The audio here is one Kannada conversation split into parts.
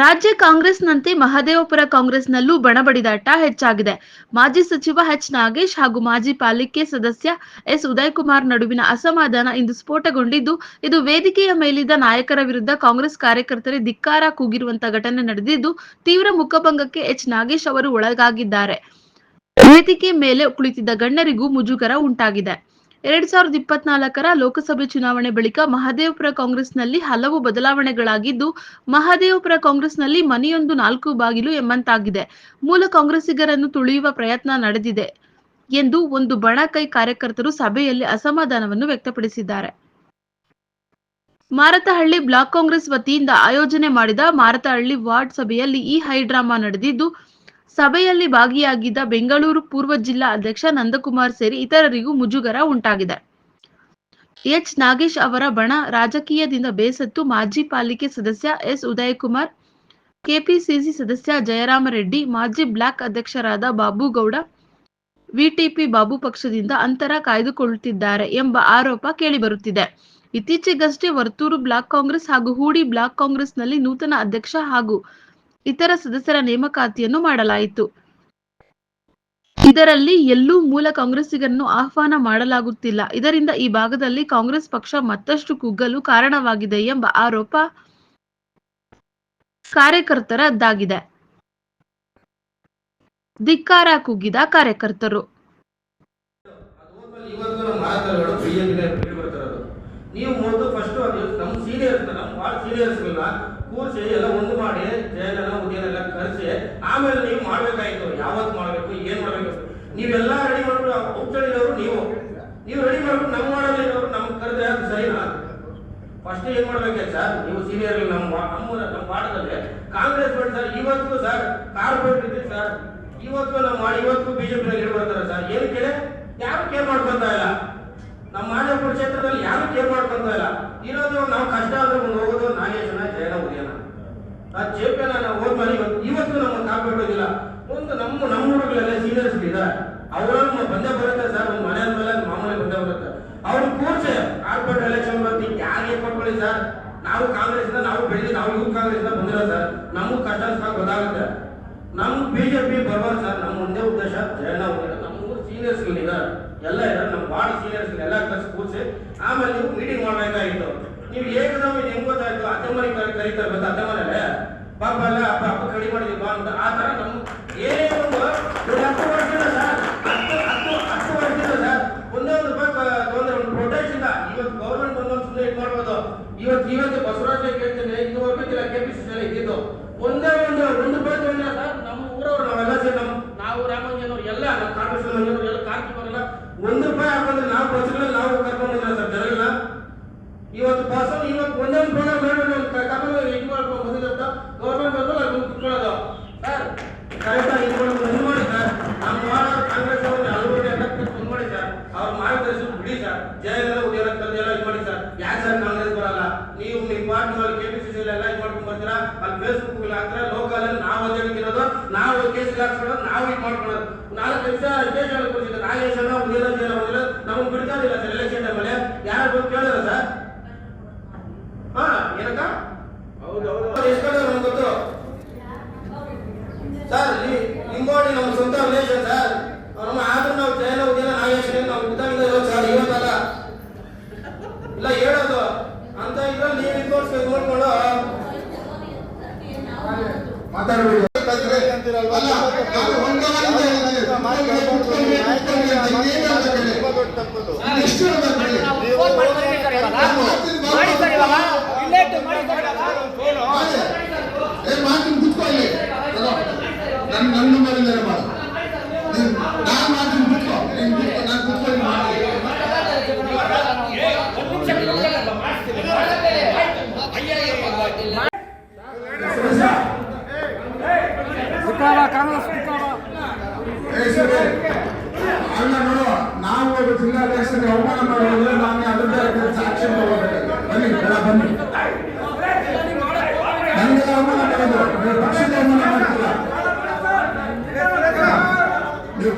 ರಾಜ್ಯ ಕಾಂಗ್ರೆಸ್ನಂತೆ ಮಹದೇವಪುರ ಕಾಂಗ್ರೆಸ್ನಲ್ಲೂ ಬಣಬಡಿದಾಟ ಹೆಚ್ಚಾಗಿದೆ. ಮಾಜಿ ಸಚಿವ ಎಚ್ ನಾಗೇಶ್ ಹಾಗೂ ಮಾಜಿ ಪಾಲಿಕೆ ಸದಸ್ಯ ಎಸ್ ಉದಯಕುಮಾರ್ ನಡುವಿನ ಅಸಮಾಧಾನ ಇಂದು ಸ್ಫೋಟಗೊಂಡಿದ್ದು, ಇದು ವೇದಿಕೆಯ ಮೇಲಿದ್ದ ನಾಯಕರ ವಿರುದ್ಧ ಕಾಂಗ್ರೆಸ್ ಕಾರ್ಯಕರ್ತರೇ ಧಿಕ್ಕಾರ ಕೂಗಿರುವಂತಹ ಘಟನೆ ನಡೆದಿದ್ದು, ತೀವ್ರ ಮುಖಭಂಗಕ್ಕೆ ಎಚ್ ನಾಗೇಶ್ ಅವರು ಒಳಗಾಗಿದ್ದಾರೆ. ವೇದಿಕೆ ಮೇಲೆ ಕುಳಿತಿದ್ದ ಗಣ್ಯರಿಗೂ ಮುಜುಗರ ಉಂಟಾಗಿದೆ. ಎರಡ್ ಸಾವಿರದ ಇಪ್ಪತ್ನಾಲ್ಕರ ಲೋಕಸಭೆ ಚುನಾವಣೆ ಬಳಿಕ ಮಹದೇವಪುರ ಕಾಂಗ್ರೆಸ್ನಲ್ಲಿ ಹಲವು ಬದಲಾವಣೆಗಳಾಗಿದ್ದು, ಮಹದೇವಪುರ ಕಾಂಗ್ರೆಸ್ನಲ್ಲಿ ಮನೆಯೊಂದು ನಾಲ್ಕು ಬಾಗಿಲು ಎಂಬಂತಾಗಿದೆ. ಮೂಲ ಕಾಂಗ್ರೆಸ್ಸಿಗರನ್ನು ತುಳಿಯುವ ಪ್ರಯತ್ನ ನಡೆದಿದೆ ಎಂದು ಒಂದು ಬಣಕೈ ಕಾರ್ಯಕರ್ತರು ಸಭೆಯಲ್ಲಿ ಅಸಮಾಧಾನವನ್ನು ವ್ಯಕ್ತಪಡಿಸಿದ್ದಾರೆ. ಮಾರತಹಳ್ಳಿ ಬ್ಲಾಕ್ ಕಾಂಗ್ರೆಸ್ ವತಿಯಿಂದ ಆಯೋಜನೆ ಮಾಡಿದ ಮಾರತಹಳ್ಳಿ ವಾರ್ಡ್ ಸಭೆಯಲ್ಲಿ ಈ ಹೈಡ್ರಾಮಾ ನಡೆದಿದ್ದು ಸಭೆಯಲ್ಲಿ ಭಾಗಿಯಾಗಿದ್ದ ಬೆಂಗಳೂರು ಪೂರ್ವ ಜಿಲ್ಲಾ ಅಧ್ಯಕ್ಷ ನಂದಕುಮಾರ್ ಸೇರಿ ಇತರರಿಗೂ ಮುಜುಗರ ಉಂಟಾಗಿದೆ. ಎಚ್. ನಾಗೇಶ್ ಅವರ ಬಣ ರಾಜಕೀಯದಿಂದ ಬೇಸತ್ತು ಮಾಜಿ ಪಾಲಿಕೆ ಸದಸ್ಯ ಎಸ್. ಉದಯಕುಮಾರ್, ಕೆಪಿಸಿಸಿ ಸದಸ್ಯ ಜಯರಾಮರೆಡ್ಡಿ, ಮಾಜಿ ಬ್ಲಾಕ್ ಅಧ್ಯಕ್ಷರಾದ ಬಾಬುಗೌಡ ವಿಟಿಪಿ ಬಾಬು ಪಕ್ಷದಿಂದ ಅಂತರ ಕಾಯ್ದುಕೊಳ್ಳುತ್ತಿದ್ದಾರೆ ಎಂಬ ಆರೋಪ ಕೇಳಿಬರುತ್ತಿದೆ. ಇತ್ತೀಚೆಗಷ್ಟೇ ವರ್ತೂರು ಬ್ಲಾಕ್ ಕಾಂಗ್ರೆಸ್ ಹಾಗೂ ಹೂಡಿ ಬ್ಲಾಕ್ ಕಾಂಗ್ರೆಸ್ನಲ್ಲಿ ನೂತನ ಅಧ್ಯಕ್ಷ ಹಾಗೂ ಇತರ ಸದಸ್ಯರ ನೇಮಕಾತಿಯನ್ನು ಮಾಡಲಾಯಿತು. ಇದರಲ್ಲಿ ಎಲ್ಲೂ ಮೂಲ ಕಾಂಗ್ರೆಸ್ಸಿಗರನ್ನು ಆಹ್ವಾನ ಮಾಡಲಾಗುತ್ತಿಲ್ಲ. ಇದರಿಂದ ಈ ಭಾಗದಲ್ಲಿ ಕಾಂಗ್ರೆಸ್ ಪಕ್ಷ ಮತ್ತಷ್ಟು ಕುಗ್ಗಲು ಕಾರಣವಾಗಿದೆ ಎಂಬ ಆರೋಪ ಕಾರ್ಯಕರ್ತರದ್ದಾಗಿದೆ. ಧಿಕ್ಕಾರ ಕುಗ್ಗಿದ ಕಾರ್ಯಕರ್ತರು. ನೀವು ಫಸ್ಟ್ ನಮ್ಮ ಸೀನಿಯರ್ಸ್ ನಮ್ಮ ಭಾಳ ಸೀನಿಯರ್ಸ್ಗಳನ್ನ ಕೂರಿಸಿ ಎಲ್ಲ ಒಂದು ಮಾಡಿ ಆಮೇಲೆ ನೀವು ಮಾಡಬೇಕಾಯಿತು. ಯಾವತ್ತು ಮಾಡಬೇಕು, ಏನು ಮಾಡಬೇಕು? ನೀವೆಲ್ಲ ರೆಡಿ ಮಾಡ್ಬಿಟ್ಟು ಔಷಧಿದವರು ನೀವು. ನೀವು ರೆಡಿ ಮಾಡ್ಬಿಟ್ಟು ನಮ್ಮ ಮಾಡಲಿರೋರು ನಮ್ಗೆ ಕರೆದ್ರೆ ಅದು ಸರಿನಾ ಫಸ್ಟ್ ಏನ್ ಮಾಡ್ಬೇಕು ಸರ್ ನೀವು ಸೀನಿಯರ್ ನಮ್ಮ ನಮ್ಮ ನಮ್ಮ ಪಾಠದಲ್ಲಿ ಕಾಂಗ್ರೆಸ್ ಬೇಡ ಸರ್ ಇವತ್ತು ಸರ್ ಕಾರ್ಪೊರೇಟ್ ಇದೆ ಸರ್ ಇವತ್ತು ನಾವು ಮಾಡಿ, ಇವತ್ತು ಬಿಜೆಪಿ ನಲ್ಲಿ ಬರ್ತಾರೆ ಸರ್ ಏನು ಕೇಳಿ? ಯಾರು ಕೇರ್ ಮಾಡ್ಕೊಂತ ಇಲ್ಲ. ನಮ್ಮ ಮಾನ್ಯಪುರ ಕ್ಷೇತ್ರದಲ್ಲಿ ಯಾರು ಕೇರ್ ಮಾಡ್ಕೊಂತ ಇಲ್ಲ. ಇರೋದು ನಾವು ಕಷ್ಟ ಆದ್ರೆ ಮುಂದೆ ಹೋಗೋದು ನಾಗೇಶನ ಜಯನ ಉದಯನ. ಆ ಚೇಪನ ನಾವು ಹೋದ್ಮೇಲೆ ಇವತ್ತು ಇವತ್ತು ನಮ್ಮ ಕಾಪಾಡೋದಿಲ್ಲ ಒಂದು ನಮ್ಮ ನಮ್ಮ ಹುಡುಗರೆಲ್ಲ ಸೀನಿಯರ್ಸ್ ಇದ್ದಾರೆ ಅವರನ್ನ ಬಂದೇ ಬರುತ್ತೆ ಸರ್. ಒಂದು ಮನೆ ಮೇಲೆ ಮಾಮೂಲಿ ಬಂದೇ ಬರುತ್ತೆ. ಅವ್ರು ಕೂರ್ಸೆ. ಕಾರ್ಪೊರೇಟ್ ಎಲೆಕ್ಷನ್ ಬರ್ತಿ. ಯಾರಿಗೆ ಕೊಟ್ಕೊಳ್ಳಿ ಸರ್? ನಾವು ಕಾಂಗ್ರೆಸ್ ನಾವು ಬೆಳಿಗ್ಗೆ ನಾವು ಯೂತ್ ಕಾಂಗ್ರೆಸ್ ಬಂದಿರೋ ಸರ್. ನಮಗೂ ಕಷ್ಟ ಸಾಕು ಗೊತ್ತಾಗುತ್ತೆ. ನಮ್ಮ ಬಿಜೆಪಿ ಬರ್ಬಾರ್ದು ಸರ್ ನಮ್ಮ ಒಂದೇ ಉದ್ದೇಶ ಜಯಣ್ಣ ನಮ್ಮ ಮೂರು ಸೀನಿಯರ್ಸ್ ಇದ್ದಾರೆ ಎಲ್ಲ ಇದ್ದಾರೆ ನಮ್ಮ ಭಾಳ ಸೀನಿಯರ್ಸ್ ಎಲ್ಲ ಕರೆಸಿ ಕೂರಿಸಿ. ಆಮೇಲೆ ನೀವು ಮೀಟಿಂಗ್ ಮಾಡಬೇಕಾಗಿತ್ತು. ನೀವು ಏನು ನಾವು ಹೆಂಗ್ ಗೊತ್ತಾಯ್ತು? ಅತ್ತೆ ಮನೆ ಕರೀತಾರೆ ಗೊತ್ತಾ? ಅತ್ತೆ ಮನೇಲೆ ಪಾಪ ಎಲ್ಲ ಅಪ್ಪ ಅಪ್ಪ ಕಡಿಮೆ ಬಾ ಅಂತ. ಆ ಥರ ನಮ್ಮ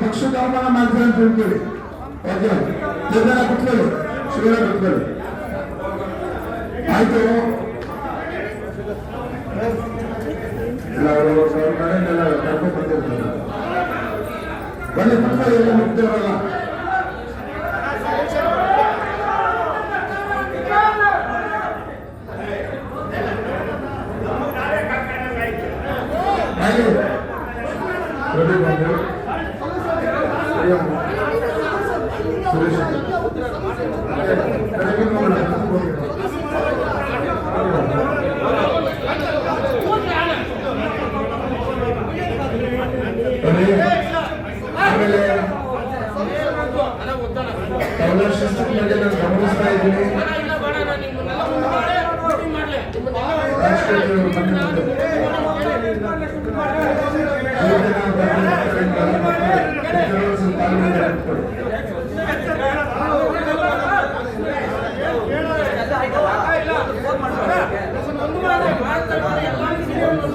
ಪಕ್ಷದ ಅವಮಾನ ಮಾಡ್ತೀರ ಅಂತ ತಿಳ್ಕೊಳ್ಳಿ ಓಕೆ? ಕುತ್ಕೊಳ್ಳಿ. ಶಿವನ ಕುತ್ಕೊಳ್ಳಿ. ಆಯ್ತು. ಅವ್ರ ಕಡೆಯಿಂದೆಲ್ಲ ಕರ್ಕೊಂಡು ಬಂದಿರ್ತಾರೆ ಬನ್ನಿ, ಕುತ್ಕೊಳ್ಳಿ, ಎಲ್ಲ ಹಾಗೆ ಪ್ರದೀಪ್ ಬಂದು ಪ್ರಿಯಮ್ಮ, ಸುರೇಶ್ ಬೆಳಗ್ಗೆ ನೋಡೋಣ, ಬನ್ನಿ. ಆಮೇಲೆ ಬಗ್ಗೆ ನಾನು ಗಮನಿಸ್ತಾ ಇದ್ದೀನಿ ರಾಜಕೀಯದವರು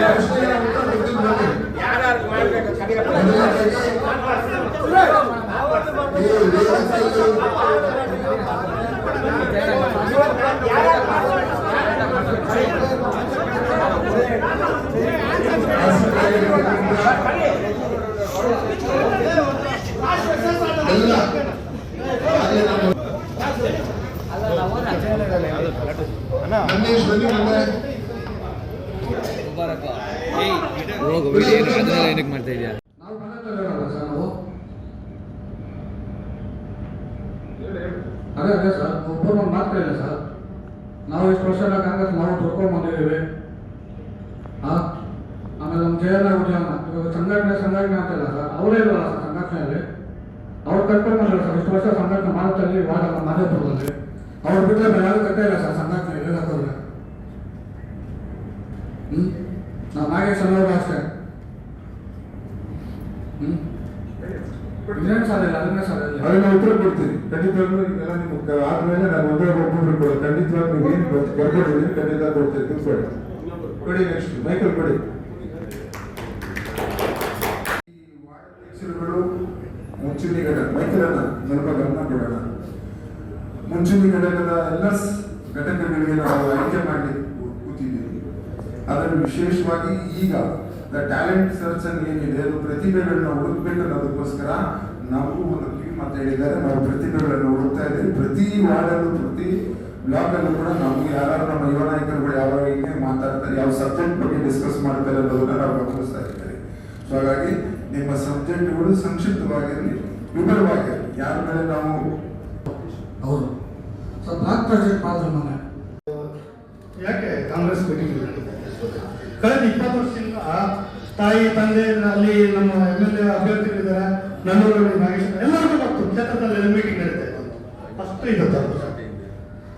ಬಂದು ಬಂದು ಎಲ್ಲ ಗಣೇಶ್ ಬನ್ನಿ ಮುಂದೆ ಮಾಡ್ತಾ ಅದೇ ಅದೇ ಸರ್. ಒಬ್ಬರು ಮಾತ್ರ ಇಲ್ಲ ಸರ್. ನಾವು ಇಷ್ಟು ವರ್ಷ ಕಾಂಗ್ರೆಸ್ ನಾವು ತೊಡ್ಕೊಂಡು ಬಂದಿದ್ದೀವಿ. ಹಾಂ ಆಮೇಲೆ ನಮ್ಮ ಜಯನ ಉದ್ಯಮ ಸಂಘಟನೆ ಸಂಘಟನೆ ಅಂತಿಲ್ಲ ಸರ್. ಅವರೇ ಇಲ್ವಲ್ಲ ಸರ್ ಸಂಘಟನೆಯಲ್ಲಿ? ಅವ್ರು ಕಟ್ಕೊಂಡು ಬಂದಿಲ್ಲ ವರ್ಷ ಸಂಘಟನೆ ಮಾಡುತ್ತಲ್ಲಿ, ಇವಾಗ ನಮ್ಮ ಮಾದೇಪುರದಲ್ಲಿ. ಅವ್ರು ಬಿಟ್ಟರೆ ಬೇರೆ ಯಾರು ಕಟ್ಟ ಇಲ್ಲ ಸರ್ ಸಂಘಟನೆ ಹೇಳೋಕ್ಕೋದ್ರೆ ಹ್ಞೂ ನಾವು ನಾಗೇಶ್ ಅನ್ನೋರು ಅಷ್ಟೇ ಹ್ಮ್? ಇನ್ನೇನು ಸರ್ ಇಲ್ಲ, ಅದನ್ನೇ ಉತ್ತರ ಕೊಡ್ತೀನಿ. ಖಂಡಿತವಾಗ್ಲೂ ಆದ್ಮೇಲೆ ನಾನು ಒಂದೇ ಒಬ್ಬೊಬ್ರು ಕೊಡ ಖಂಡಿತವಾಗ್ಲೂ ನೀವು ಏನು ಬರ್ಕೊಟ್ಟಿದ್ದೀನಿ ಖಂಡಿತ ಕೊಡ್ತೀನಿ. ಕೊಡಿ. ನೆಕ್ಸ್ಟ್ ಮೈಕಲ್, ಕೊಡಿ. ಅಧ್ಯಕ್ಷರುಗಳು ಮುಂಚೂಣಿ ಘಟಕ ಮೈಕಲನ್ನ ಸ್ವಲ್ಪ ಗಮನ ಕೊಡೋಣ. ಮುಂಚೂಣಿ ಘಟಕದ ಎಲ್ಲ ಘಟಕಗಳಿಗೆ ನಾವು ಆಯ್ಕೆ ಅದನ್ನು ವಿಶೇಷವಾಗಿ ಈಗ ದ ಟ್ಯಾಲೆಂಟ್ ಸರ್ಚ್ ಅನ್ನು ಏನಿದೆ ಅದು ಪ್ರತಿಭೆಗಳನ್ನ ಹುಡುಕ್ಬೇಕು ಅನ್ನೋದಕ್ಕೋಸ್ಕರ ನಾವು ಒಂದು ಟೀಮ್ ಅಂತ ಹೇಳಿದ್ದಾರೆ. ನಾವು ಪ್ರತಿಭೆಗಳನ್ನು ಹುಡುಕ್ತಾ ಇದ್ದೀವಿ. ಪ್ರತಿ ವಾರ್ಡಲ್ಲೂ ಪ್ರತಿ ಬ್ಲಾಕ್ ಅಲ್ಲೂ ಕೂಡ ನಮ್ಗೆ ಯಾರು ನಮ್ಮ ಯುವ ನಾಯಕರುಗಳು ಯಾವಾಗ ಹಿಂಗೆ ಮಾತಾಡ್ತಾರೆ ಯಾವ ಸಬ್ಜೆಕ್ಟ್ ಬಗ್ಗೆ ಡಿಸ್ಕಸ್ ಮಾಡ್ತಾರೆ ಅನ್ನೋದನ್ನ ನಾವು ಗಮನಿಸ್ತಾ ಇದ್ದೀವಿ. ಸೊ ಹಾಗಾಗಿ ನಿಮ್ಮ ಸಬ್ಜೆಕ್ಟ್ಗಳು ಸಂಕ್ಷಿಪ್ತವಾಗಿರಲಿ ವಿವರವಾಗಿರಲಿ. ಯಾರ ಮೇಲೆ ನಾವು ಹೌದು. ಸೊ ಪ್ರಾಜೆಕ್ಟ್ ಮಾತ್ರ ಯಾಕೆ ಕಾಂಗ್ರೆಸ್ ಮೀಟಿಂಗ್ ಕಳೆದ ಇಪ್ಪತ್ತು ವರ್ಷದಿಂದ ತಾಯಿ, ತಂದೆ ಅಲ್ಲಿ ನಮ್ಮ ಎಂ ಎಲ್ ಎ ಅಭ್ಯರ್ಥಿಗಳಿದ್ದಾರೆ. ನನ್ನೂರಲ್ಲಿ ನಾಗೇಶ್ ಎಲ್ಲರಿಗೂ ಗೊತ್ತು, ಕ್ಷೇತ್ರದಲ್ಲಿ ಮೀಟಿಂಗ್ ನಡೀತಾ ಇತ್ತು ಅಷ್ಟು ಸರ್.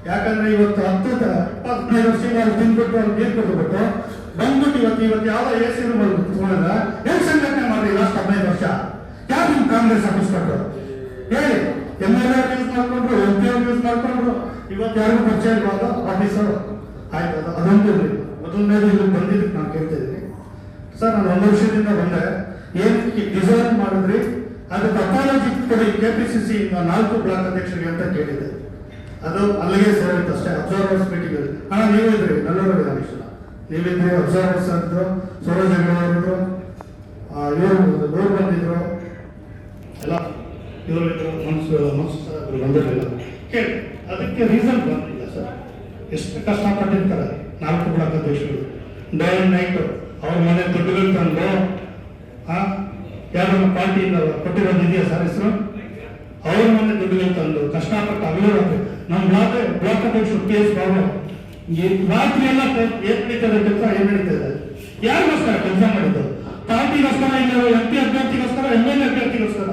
ಯಾಕಂದ್ರೆ ಇವತ್ತು ಹತ್ತು ಇಪ್ಪತ್ತೈದು ವರ್ಷದಿಂದ ಅವ್ರು ತಿಂದ್ಬಿಟ್ಟು ಅವ್ರು ನೀರು ಕೊಟ್ಬಿಟ್ಟು ಬಂದ್ಬಿಟ್ಟು ಇವತ್ತು ಇವತ್ತು ಯಾವ ಎ ಸಿ ರೂಮ್ ಕುತ್ಕೊಂಡ್ರ ಏನ್ ಸಂಘಟನೆ ಮಾಡಿ ಲಾಸ್ಟ್ ಹದಿನೈದು ವರ್ಷ. ಯಾರು ನಿಮ್ ಕಾಂಗ್ರೆಸ್ ಆಫೀಸ್ ಕೊಟ್ಟರು ಹೇಳಿ. ಎಂ ಎಲ್ ಎ ಯೂಸ್ ಮಾಡ್ಕೊಂಡ್ರು ಎಂ ಪಿ ಯೂಸ್ ಮಾಡ್ಕೊಂಡ್ರು. ಇವತ್ತು ಯಾರಿಗೂ ಪರಿಚಯ ಇರ್ಬೋದು ಆಫೀಸರ್ ಆಯ್ತು, ಅದು ಅದೊಂದು. ಮೊದಲನೇದು ಇಲ್ಲಿ ಬಂದಿದ್ದಕ್ಕೆ ನಾನು ಕೇಳ್ತಾ ಇದ್ದೀನಿ. ಸರ್, ನಾನು ಒಂದು ವರ್ಷದಿಂದ ಬಂದೆ. ಏನಕ್ಕೆ ಡಿಸೈನ್ ಮಾಡಿದ್ರಿ? ಅದು ಅಪಾಲಜಿ ಕೊಡಿ ಕೆ ಪಿ ಸಿ ಸಿ ನಾಲ್ಕು ಬ್ಲಾಕ್ ಅಧ್ಯಕ್ಷರಿಗೆ ಅಂತ ಕೇಳಿದೆ ಅದು ಅಲ್ಲಿಗೆ ಸೇರಿತ್ತು ಅಷ್ಟೇ ಅಬ್ಸರ್ವರ್ಸ್ ಮೀಟಿಂಗ್ ಹಣ ನೀವು ಇದ್ರಿ ನಲ್ಲೂರು ವಿಧಾನೇಶ್ವರ ನೀವಿದ್ರಿ ಅಬ್ಸರ್ವರ್ಸ್ ಅಂದ್ರು, ಸೂರಜ್ ಅವರು ಇವರು ಇವ್ರು ಬಂದಿದ್ರು. ಎಲ್ಲ ಇವರು ಮನ್ಸು ಮನ್ಸು ಬಂದಿರಲಿಲ್ಲ. ಕೇಳಿ, ಅದಕ್ಕೆ ರೀಸನ್ ಬಂದಿಲ್ಲ ಸರ್. ಎಷ್ಟು ಕಷ್ಟಪಟ್ಟಿರ್ತಾರೆ. ನಾಲ್ಕು ಬ್ಲಾಕ್ ದೋಷಗಳು ಡೇ ಅಂಡ್ ನೈಟ್ ಅವ್ರ ಮನೆ ದುಡ್ಡುಗಳು ತಂದು ಯಾರು ಪಾರ್ಟಿಯಿಂದ ಕೊಟ್ಟಿರೋದು ಇದೆಯಾ ಸರ್ ಹೆಸರು? ಅವ್ರ ಮನೆ ದುಡ್ಡುಗಳು ತಂದು, ಕಷ್ಟಪಟ್ಟು ಹಗಲು ರಾತ್ರಿ. ನಮ್ಮ ಬ್ಲಾಕ್ ಬ್ಲಾಕ್ ಅಧ್ಯಕ್ಷರು ಕೆ ಎಸ್ ಬಾಬು ರಾತ್ರಿ ಎಲ್ಲ ಏನು ನಡೀತದೆ ಕೆಲಸ, ಏನ್ ನಡೀತಾ ಇದೆ ಯಾರಿಗೋಸ್ಕರ ಕೆಲಸ ಮಾಡಿದ್ದು? ಪಾರ್ಟಿಗೋಸ್ಕರ ಇಲ್ಲ ಎಂ ಪಿ ಅಭ್ಯರ್ಥಿಗೋಸ್ಕರ ಎಂ ಎಲ್ ಅಭ್ಯರ್ಥಿಗೋಸ್ಕರ?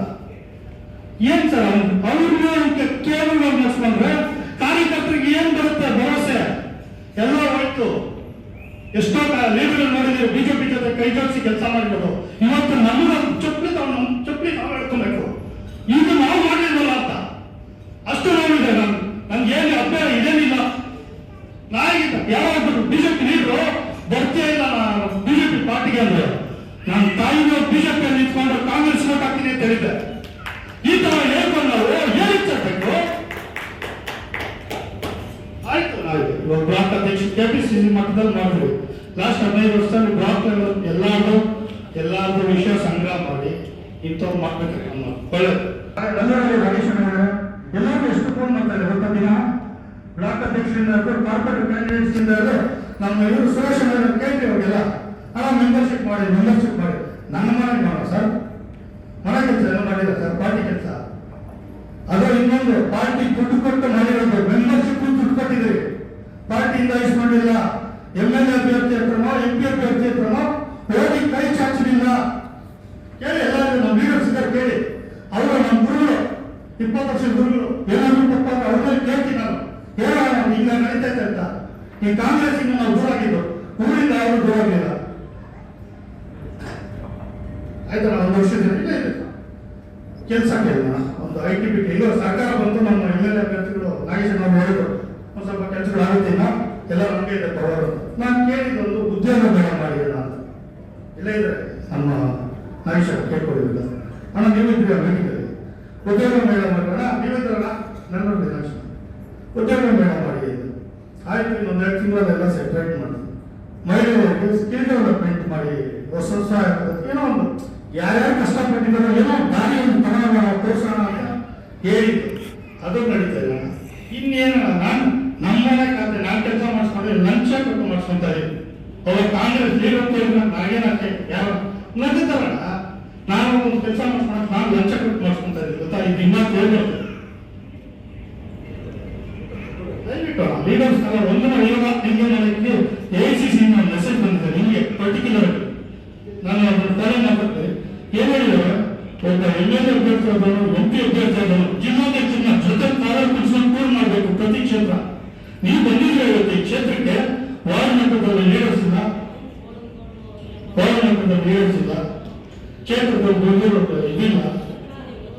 ಏನ್ ಸರ್ ಅವ್ರಿಗೆ ಕೇವಲ ನಡೆಸ್ಕೊಂಡ್ರೆ, ಕಾರ್ಯಕರ್ತರಿಗೆ ಏನ್ ಬರುತ್ತೆ ಭರವಸೆ? ಎಲ್ಲ ಹೋಯ್ತು ಎಷ್ಟೋ ಲೀಡರ್ ನೋಡಿದ್ರೆ ಬಿಜೆಪಿ ಜೊತೆ ಕೈ ಜೋಡಿಸಿ ಕೆಲಸ ಮಾಡಿರೋದು. ಇವತ್ತು ನಮ್ಮ ಚಪ್ಪಲಿ ತಾವು ಚಪ್ಪಲಿ ತಾವು ಹೇಳ್ಕೊಬೇಕು ಈಗ ನಾವು ಮಾಡಿಲ್ವಲ್ಲ ಅಂತ. ಅಷ್ಟು ನೋಡಿದೆ ನಾನು, ನನ್ಗೆ ಏನು ಅಭ್ಯಾಸ ಇದೇನಿಲ್ಲ. ನಾಯಕ ಯಾವಾಗ ಬಿಜೆಪಿ ಲೀಡರು, ಬರ್ತೀಯ ಇಲ್ಲ ಬಿಜೆಪಿ ಪಾರ್ಟಿಗೆ ಅಂದ್ರೆ? ನನ್ನ ತಾಯಿನ ಬಿಜೆಪಿಯಲ್ಲಿ ನಿಂತ್ಕೊಂಡು ಕಾಂಗ್ರೆಸ್ ಓಟ್ ಹಾಕ್ತೀನಿ ಅಂತ ಹೇಳಿದ್ದೆ. ಈ ತರ ಹೇಳ್ಕೊಂಡು ನಾವು ಏನಕ್ಕೆ ಇವಾಗ ಬ್ಲಾಕ್ ಅಧ್ಯಕ್ಷ ಸಿ ಮಟ್ಟದಲ್ಲಿ ಮಾಡಿದ್ವಿ ಲಾಸ್ಟ್ ಹದಿನೈದು ವರ್ಷದಲ್ಲಿ ಬ್ಲಾಕ್ ಎಲ್ಲಾರು ಎಲ್ಲಾರ್ದು ವಿಷಯ ಸಂಗ್ರಹ ಮಾಡಿ ಇಂಥವ್ರು ಮಾಡ್ಬೇಕು ನಮ್ಮ ಒಳ್ಳೆದು. ಎಲ್ಲರೂ ಎಷ್ಟು ಫೋನ್ ಮಾಡ್ತಾರೆ ಗೊತ್ತಾ ದಿನ? ಬ್ಲಾಕ್ ಅಧ್ಯಕ್ಷರಿಂದ ಕಾರ್ಪೊರೇಟ್ ಕ್ಯಾಂಡಿಡೇಟ್ಸ್ ಇಂದ ನಮ್ಮ ಇವರು ಸುರೇಶ್ ಕೇಳ್ತೀವಿ ಅವಾಗೆಲ್ಲ ಅಲ್ಲ ಮೆಂಬರ್ಶಿಪ್ ಮಾಡಿ ಮೆಂಬರ್ಶಿಪ್ ಮಾಡಿ. ನನ್ನ ಮನೆಗೆ ಮಾಡೋ ಸರ್ ಮನೆ ಕೆಲಸ ಎಲ್ಲ ಮಾಡಿಲ್ಲ ಸರ್ ಪಾರ್ಟಿ ಕೆಲಸ ಅದು ಇನ್ನೊಂದು ಪಾರ್ಟಿ ದುಡ್ಡು ಕೊಟ್ಟು ಮಾಡಿರೋದು ಮೆಂಬರ್ಶಿಪ್ ದುಡ್ಡು ಕೊಟ್ಟಿದ್ದೀರಿ ಇಸ್ಕೊಂಡಿಲ್ಲ ಎಂ ಎಲ್ ಅಭ್ಯರ್ಥಿ ಹತ್ರನೋ ಎಂ ಅಭ್ಯರ್ಥಿ ಹೋಗಿ ಕೈ ಚಾಚಲಿಲ್ಲ. ಕೇಳಿ ಎಲ್ಲರೂ ನಮ್ಮ ಲೀಡರ್ಸ್ ಕೇಳಿ. ಅವರು ನಮ್ಮ ಗುರುಗಳು, ಇಪ್ಪತ್ತು ವರ್ಷದ ಗುರುಗಳು. ಏನಾದ್ರು ತಪ್ಪ ಅವ್ರಲ್ಲಿ ನಾನು. ಹೇಳೋಣ ಈಗ ನಡೀತೈತೆ ಅಂತ. ಈ ಕಾಂಗ್ರೆಸ್ ನಾವು ದೂರ ಆಗಿದ್ದು, ಊರಿಂದ ಅವರು ದೂರ ಆಗಿಲ್ಲ. ಆಯ್ತಾ ಒಂದು ಕೆಲಸ ಕೇಳೋಣ. ಒಂದು ಐ ಟಿ ಇಲ್ಲೋ ಸರ್ಕಾರ ಬಂತು ನಮ್ಮ ಎಂ ಎಲ್ ಎ ಅಭ್ಯರ್ಥಿಗಳು. ನಾಗೇಶ್ ಅವರು ಒಂದು ಸ್ವಲ್ಪ ಕೆಲಸಗಳು ಆಗುತ್ತಿಲ್ಲ ಎಲ್ಲ ನಮಗೆ ಪವರ್ ನಾನು ಕೇಳಿದೊಂದು ಉದ್ಯೋಗ ಬೇಡ ಮಾಡಿಲ್ಲ ಅಂತ. ಇಲ್ಲ ಇದ್ರೆ ನಮ್ಮ ಆಯುಷ್ಯ ಕೇಳ್ಕೊಳ್ಳಿಲ್ಲ ಅಣ್ಣ ನೀವಿದ್ರಿ ಮೀಟಿಂಗಲ್ಲಿ? ಉದ್ಯೋಗ ಮೇಳ ಮಾಡೋಣ ನೀವಿದ್ರಲ್ಲ ನನ್ನ ನಿರಾಶ ಉದ್ಯೋಗ ಮೇಳ ಮಾಡಿ ಆಯ್ತು, ಇನ್ನೊಂದು ಎರಡು ತಿಂಗಳಲ್ಲಿ ಎಲ್ಲ ಸೆಪ್ರೇಟ್ ಮಾಡಿ. ಮಹಿಳೆಯರಿಗೆ ಸ್ಕಿಲ್ ಡೆವಲಪ್ಮೆಂಟ್ ಮಾಡಿ, ಹೊಸ ಹೊಸ ಏನೋ ಒಂದು ಯಾರ್ಯಾರು ಕಷ್ಟಪಟ್ಟಿದ್ದಾರೋ, ಏನೋ ದಾರಿಯನ್ನು ತಗೋಣ ತೋರಿಸೋಣ ಅಂತ ಹೇಳಿದ್ದು. ಅದು ನಡೀತಾ ಇಲ್ಲ. ಇನ್ನೇನು, ನಾನು ನಮ್ಮನೆ ಖಾತೆ ನಾನು ಕೆಲಸ ಮಾಡಿಸ್ಕೊಂಡ್ರೆ ಲಂಚ ಕೊಟ್ಟು ಮಾಡಿಸ್ಕೊಂತ ಇದ್ದೀನಿ. ಅವಾಗ ಕಾಂಗ್ರೆಸ್ ಲೀಡರ್ ನಾಗೇನಕ್ಕೆ ಯಾರು? ನಡೀತಾರಲ್ಲ ನಾನು ಒಂದು ಕೆಲಸ ಮಾಡಿಸ್ಕೊಂಡು ನಾನು ಲಂಚ ಕೊಟ್ಟು ಮಾಡಿಸ್ಕೊಂತ ಇದ್ದೀನಿ. ಗೊತ್ತಾ? ಇದು ಹೇಳ್ಬೇಕು ದಯವಿಟ್ಟು ಲೀಡರ್ಸ್ ಒಂದು ಸಿ ಮೆಸೇಜ್ ಬಂದಿದೆ ನಿಮಗೆ ಪರ್ಟಿಕ್ಯುಲರ್ ನಾನು ಅದನ್ನು ತಲೆ ಏನ್ ಒಬ್ಬ ಎಂ ಎಲ್ ನೀವು ಬಂದಿದ್ರೆ ಇವತ್ತು ಈ ಕ್ಷೇತ್ರಕ್ಕೆ ವಾರ್ಡ್ ಮಟ್ಟದಲ್ಲಿ ಲೀಡರ್ಸ್ ಇಲ್ಲ ವಾರ್ಡ್ ಲೀಡರ್ಸ್ ಇಲ್ಲ ಕ್ಷೇತ್ರದಲ್ಲಿ ಇದಿಲ್ಲ.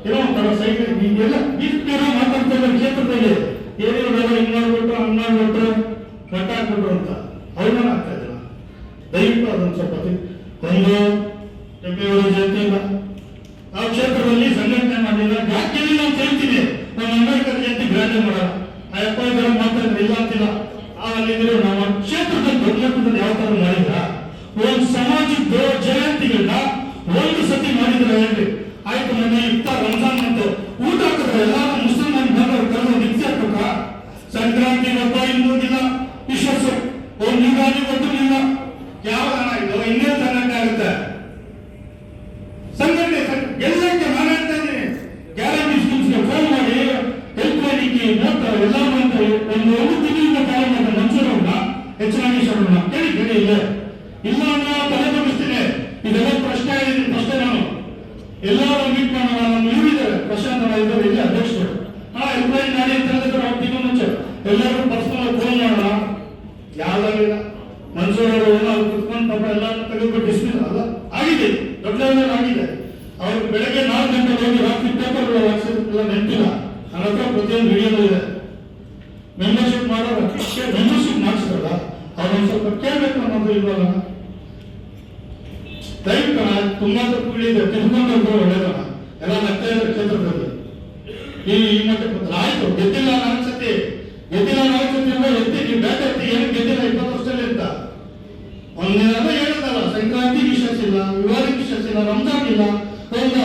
ಏನೋ ಒಂಥರ ಸೈಡ್ ಹಿಂಗೆಲ್ಲ ಇಷ್ಟೇನೋ ಮಾತಾಡ್ತಾ ಇದ್ದಾರೆ ಕ್ಷೇತ್ರದಲ್ಲಿ. ಏನೇ ಹಿಂಗ್ ಮಾಡ್ಬಿಟ್ರು, ಹಂಗ್ ಮಾಡ್ಬಿಟ್ರು ಕಟ್ಟಾಕ್ಬಿಟ್ರು ಅಂತ. ಅವಮಾನ ಆಗ್ತಾ ಇದ್ರು ದಯವಿಟ್ಟು ಅದೊಂದು ಸ್ವಲ್ಪ ತಿ- ಒಂದು ಕೆಂಪೇಗೌಡ ಜಯಂತಿ ಇಲ್ಲ ಆ ಕ್ಷೇತ್ರದಲ್ಲಿ ಸಂಘಟನೆ ಮಾಡಿಲ್ಲ ಯಾಕೆ ನಾವು ಕೇಳ್ತೀವಿ ನಮ್ಮ ಅಂಬೇಡ್ಕರ್ ಜಯಂತಿ ಗ್ರಾಂಡ್ ಮಾಡಲ್ಲ ಆ ಎಪ್ಪ ಇದ್ದಾರೆ ಮಾತಾಡಿದ್ರೆ ಇಲ್ಲ ಅಂತಿಲ್ಲ ಆ ಅಲ್ಲಿದ್ರೆ ನಮ್ಮ ಕ್ಷೇತ್ರದಲ್ಲಿ ದೊಡ್ಡ ಮಟ್ಟದಲ್ಲಿ ಯಾವ ತರ ಮಾಡಿದ್ರ ಒಂದು ಸಮಾಜದ ಜಯಂತಿಗಳನ್ನ ಒಂದು ಸತಿ ಮಾಡಿದ್ರೆ ಹೇಳ್ರಿ ಆಯ್ತು ಇಫ್ತಾರ್ ರಂಜಾನ್ ಮತ್ತು ಊಟ ಹಾಕಿದ್ರೆ ಎಲ್ಲ ಮುಸ್ಲಿಂ ಬಂದವರು ಕರೆದು ನಿತ್ಯ ಹಾಕ್ಬೇಕ ಸಂಕ್ರಾಂತಿ ಹಬ್ಬ ಇನ್ನೊಂದಿಲ್ಲ ವಿಶ್ವಾಸ ಒಂದು ಯುಗಾದಿ ಗೊತ್ತಿಲ್ಲ ಯಾವ ಹಣ ಇದು? ಇನ್ನೇನು ಸಂಘಟನೆ ಆಗುತ್ತೆ ಸಂಘಟನೆ ಎಲ್ಲಕ್ಕೆ ಹೇಳ್ತಾ ಇದ್ದೀನಿ. ಗ್ಯಾರಂಟಿ ಸ್ಕೀಮ್ಸ್ಗೆ ಫೋನ್ ಮಾಡಿ ಹೆಲ್ಪ್ ಲೈನಿಗೆ ನೋಟ್ ಎಲ್ಲ ಮಾಡ್ತಾರೆ ಒಂದು ಒಂದು ತಿಂಗಳಿಂದ ಕಾಲ ಮಾಡಿದ ಮಂಜೂರವ್ರನ್ನ ಎಚ್ ನಾಗೇಶ್ವರನ್ನ ಕೇಳಿ ಕೇಳಿ, ಇಲ್ಲ. ಇಲ್ಲ ಅನ್ನೋ ತಲೆ ತಪ್ಪಿಸ್ತೀನಿ ಇದೆಲ್ಲ ಪ್ರಶ್ನೆ ಹೇಳಿದ್ದೀನಿ ಪ್ರಶ್ನೆ ನಾನು. ಎಲ್ಲರೂ ಮೀಟ್ ಮಾಡೋಣ ನಮ್ಮ ಇವರಿದ್ದಾರೆ ಪ್ರಶಾಂತ್ ಅಧ್ಯಕ್ಷರು. ಅಂತ ಮುಂಚೆ. ಎಲ್ಲರೂ ಪರ್ಸನಲ್ ಫೋನ್ ಮಾಡೋಣ ಯಾವ್ದಾಗಿಲ್ಲ ಮನ್ಸೂರ್ ಅವರು ಕುತ್ಕೊಂಡು ಪಾಪ ಡಿಸ್ಮಿಸ್ ಆಗಿದೆ. ದೊಡ್ಡ ಆಗಿದೆ. ಅವ್ರು ಬೆಳಗ್ಗೆ ನಾಲ್ಕು ಗಂಟೆ ಹೋಗಿ ರಾತ್ರಿ ಪೇಪರ್ಗಳು ಹಾಕ್ಸಿಲ್ಲ ನೆನಪಿಲ್ಲ. ನನ್ನ ಪ್ರತಿಯೊಂದು ವಿಡಿಯೋ ಇದೆ. ಮೆಂಬರ್ಶಿಪ್ ಮಾಡೋರು ಮೆಂಬರ್ಶಿಪ್ ಸ್ವಲ್ಪ ಕೇಳಬೇಕು ಅನ್ನೋದು ಇಲ್ವಲ್ಲ? ದಯವಿಟ್ಟು ತುಂಬಾ ತಪ್ಪುಗಳಿದೆ ತಿಳ್ಕೊಂಡು ಒಳ್ಳೇದಲ್ಲ. ಎಲ್ಲ ನಗ್ತಾ ಕ್ಷೇತ್ರದಲ್ಲಿ. ಈ ಆಯ್ತು ಗೆದ್ದಿಲ್ಲ ನಾಲ್ಕು ಸತಿ ಗೆದ್ದಿಲ್ಲ ನಾಲ್ಕು ಎತ್ತಿ ನೀವು ಬ್ಯಾಟ್ ಎತ್ತಿ ಏನು ಗೆದ್ದಿಲ್ಲ ಇಪ್ಪತ್ತು ವರ್ಷದಲ್ಲಿ ಅಂತ. ಒಂದೇನಾದ್ರೂ ಹೇಳಿದಲ್ಲ, ಸಂಕ್ರಾಂತಿ ವಿಶ್ವಾಸ ಇಲ್ಲ ವಿವಾಹ ವಿಶ್ವಾಸ ಇಲ್ಲ, ರಂಜಾನ್ ಇಲ್ಲ. ಒಂದು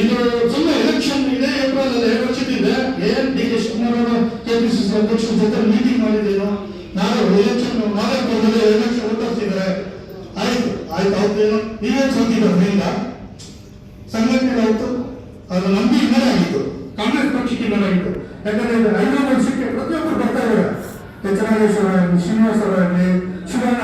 ಇದು ಸುಮ್ಮನೆ ಎಲೆಕ್ಷನ್ ಇದೆ ಏಪ್ರಿಲ್ ಅಲ್ಲಿ ಎರಡು ವರ್ಷದಿಂದ ಏನ್ ಡಿ ಕೆ ಶಿವಕುಮಾರ್ ಅವರು ಕೆಪಿಸಿಸಿ ಅಧ್ಯಕ್ಷರ ಜೊತೆ ಮೀಟಿಂಗ್ ಮಾಡಿದ್ದೇನು? ನಾನು ಎಲೆಕ್ಷನ್ ಮಾದಕದಲ್ಲಿ ಎಲೆಕ್ಷನ್ ಒತ್ತರಿಸಿದ್ದಾರೆ ಆಯ್ತು ಆಯ್ತು ಹೌದೇನು ನೀವೇ ಅದರಿಂದ ಸಂಘಟನೆ ಆಯ್ತು? ಅದು ನಂಬಿ ಹಿನ್ನಡೆ ಆಗಿತ್ತು. ಕಾಂಗ್ರೆಸ್ ಪಕ್ಷಕ್ಕೆ ಹಿನ್ನಡೆ ಆಗಿತ್ತು. ಯಾಕಂದ್ರೆ ಐದು ವರ್ಷಕ್ಕೆ ನಾಗೇಶ್ವರ ಶ್ರೀನಿವಾಸ ಅವರಾಗಲಿ, ಶಿವಣ್ಣ